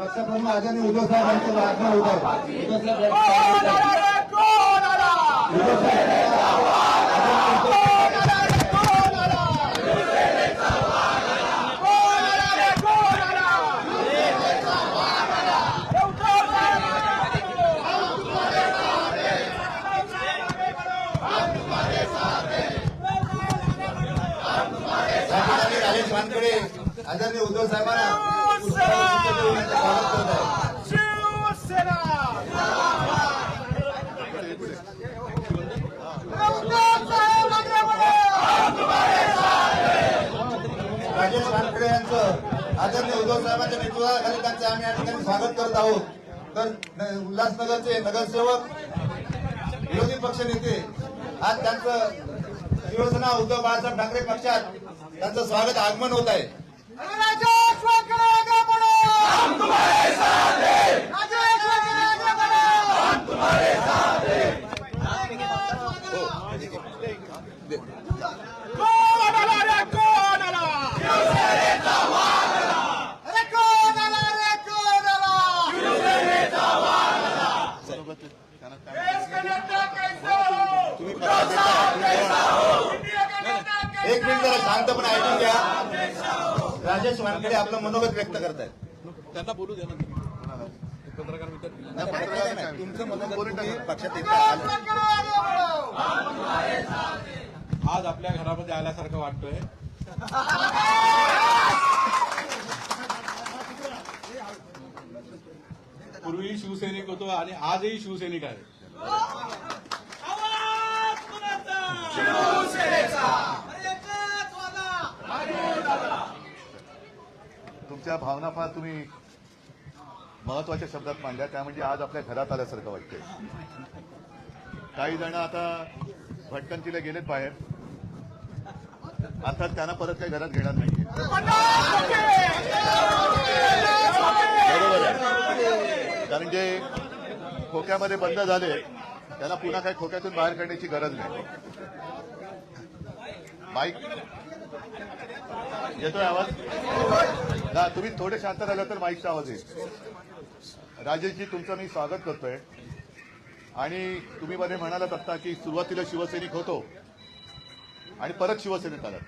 पक्षप्रमुख आदरणीय उद्धव साहेबांचं आत्मा उभं आदरणीय उद्धव साहेबांना राजेश वानखडे यांचं आदरणीय उद्धव साहेबांच्या नेतृत्वाखाली त्यांचे आम्ही या ठिकाणी स्वागत करत आहोत. तर उल्हासनगरचे नगरसेवक विरोधी पक्ष नेते आज त्यांचं शिवसेना उद्धव बाळासाहेब ठाकरे पक्षात त्यांचं स्वागत आगमन होत आहे. एक मिनिट जरा शांतपणे ऐकून घ्या. राजेश वानखेडे आपलं मनोगत व्यक्त करतायत. त्यांना बोलू द्या ना पत्रकार मित्र. तुमचं पक्षात. आज आपल्या घरामध्ये आल्यासारखं वाटतोय. पूर्वी शिवसैनिक होतो आणि आजही शिवसैनिक आहे. तुमच्या भावना फार तुम्ही महत्त्वाच्या शब्दात मांडल्या त्या म्हणजे आज आपल्या घरात आल्यासारखं वाटतंय. काही जण आता भटकंतीला गेलेत बाहेर. अर्थात त्यांना परत काही घरात घेणार नाही बरोबर आहे. कारण जे खोक्यामध्ये बंद झाले त्यांना पुन्हा काही खोक्यातून बाहेर काढण्याची गरज नाही. बाईक. येतोय आवाज? ना तुम्ही थोडे शांत राहिला तर बाईकचा आवाज येईल. राजेशजी तुमचं मी स्वागत करतोय. आणि तुम्ही मध्ये म्हणालात आता की सुरुवातीला शिवसैनिक होतो आणि परत शिवसेनेत आलात.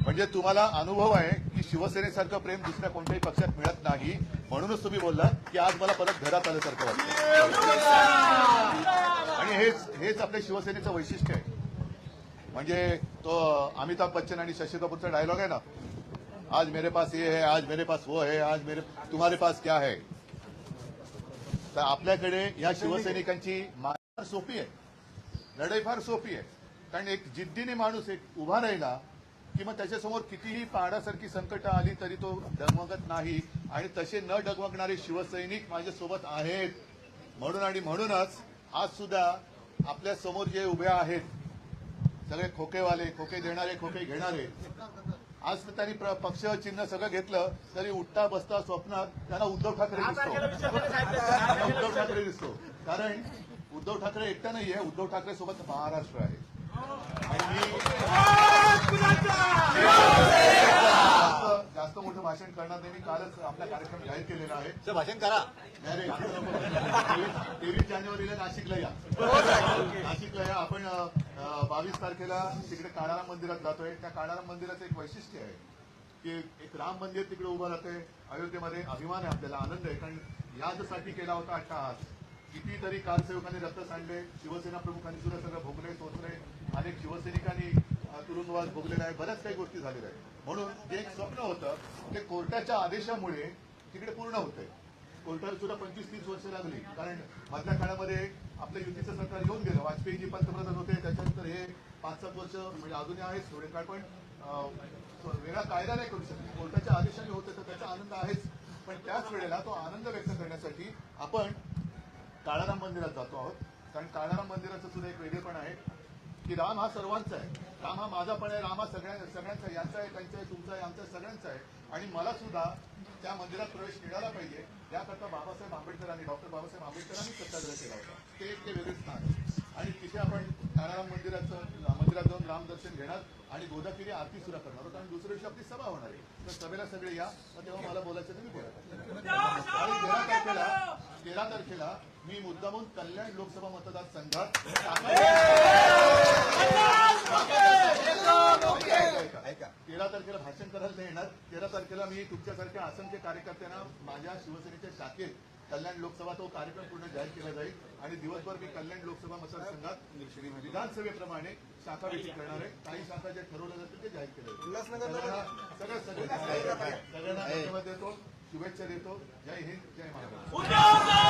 म्हणजे तुम्हाला अनुभव आहे की शिवसेनेसारखं प्रेम दुसऱ्या कोणत्याही पक्षात मिळत नाही. म्हणूनच तुम्ही बोलला की आज मला परत घरात आल्यासारखं वाटतं आणि हेच हेच आपल्या शिवसेनेचं वैशिष्ट्य आहे. म्हणजे तो अमिताभ बच्चन आणि शशी कपूरचा डायलॉग आहे ना? आज मेरे पास ये है आज मेरे पास वो है आज मेरे तुम्हारे पास क्या है? तर आपल्याकडे या शिवसैनिकांची मार सोपी आहे. लढाई फार सोपी आहे. कारण एक जिद्दीने माणूस एक उभा राहिला की मग त्याच्यासमोर कितीही पाडासारखी संकट आली तरी तो डगमगत नाही आणि तसे न डगमगणारे शिवसैनिक माझ्यासोबत आहेत. म्हणून आणि म्हणूनच आज सुद्धा आपल्यासमोर जे उभे आहेत सगळे खोकेवाले खोके देणारे खोके घेणारे. आज तर त्यांनी पक्ष चिन्ह सगळं घेतलं तरी उठता बसता स्वप्नात त्यांना उद्धव ठाकरे दिसतो. उद्धव ठाकरे दिसतो. कारण उद्धव ठाकरे एकटा नाहीये. उद्धव ठाकरे सोबत महाराष्ट्र आहे. जास्त जास्त मोठं भाषण करणार नाही. मी कालच आपला कार्यक्रम जाहीर केलेला आहे. भाषण करा. तेवीस जानेवारीला नाशिकला या. नाशिकला या. आपण बावीस तारखेला तिकडे काळाराम मंदिरात जातोय. त्या काळाराम मंदिराचं एक वैशिष्ट्य आहे की एक राम मंदिर तिकडे उभं राहतंय. अयोध्येमध्ये अभिमान आहे आपल्याला. आनंद आहे. कारण याचसाठी केला होता अट्टाहास कितीतरी कारसेवकांनी रक्त सांडले. शिवसेना प्रमुखांनी सुद्धा सगळं भोगले अनेक शिवसैनिकांनी तुरुंगवास भोगलेला आहे. बऱ्याच काही गोष्टी झालेल्या आहेत. म्हणून जे एक स्वप्न होतं ते कोर्टाच्या आदेशामुळे तिकडे पूर्ण होत आहे कोर्टाला सुद्धा पंचवीस तीस वर्ष लागली. कारण मधल्या काळामध्ये आपलं युतीचं सरकार येऊन गेलं. वाजपेयीजी पंतप्रधान होते. त्याच्यानंतर हे पाच सात वर्ष म्हणजे अजूनही आहेच थोडे काळ. पण वेगळा कायदा नाही करू शकत. कोर्टाच्या आदेशाने होते तर त्याचा आनंद आहेच. पण त्याच वेळेला तो आनंद व्यक्त करण्यासाठी आपण काळाराम मंदिरात जातो आहोत. कारण काळाराम मंदिराचं सुद्धा एक वेगळेपण आहे. की राम हा सर्वांचा आहे. राम हा माझा पण आहे राम हा सगळ्या सगळ्यांचा यांचा आहे त्यांचा आहे तुमचा आहे आमचा सगळ्यांचा आहे. आणि मला सुद्धा त्या मंदिरात प्रवेश मिळाला पाहिजे. याकरता बाबासाहेब आंबेडकरांनी डॉक्टर बाबासाहेब आंबेडकरांनी सत्याग्रह केला होता. ते एक ते वेगळे स्थान आहे. आणि तिथे आपण काळाराम मंदिराचं मंदिरात जाऊन रामदर्शन घेणार आणि गोदाकिरी आरती सुद्धा करणार आहोत आणि दुसऱ्या दिवशी आपली सभा होणार आहे. तर सभेला सगळे या. तेव्हा मला बोलायचं तुम्ही बोला आणि तेरा तारखेला तेरा तारखेला मी मुद्दामून कल्याण लोकसभा मतदारसंघात तेरा तारखेला भाषण करायला नाही येणार. तेरा तारखेला मी तुमच्यासारख्या असंख्य कार्यकर्त्यांना माझ्या शिवसेनेच्या शाखेत कल्याण लोकसभा तो कार्यक्रम पूर्ण जाहीर केला जाईल आणि दिवसभर मी कल्याण लोकसभा मतदारसंघात विधानसभेप्रमाणे शाखा विधी करणार आहे. काही शाखा जे ठरवल्या जातील ते जाहीर केलं जाईल. सगळ्यांना- सगळं सगळं सगळ्यांना धन्यवाद देतो. शुभेच्छा देतो. जय हिंद जय महाराष्ट्र.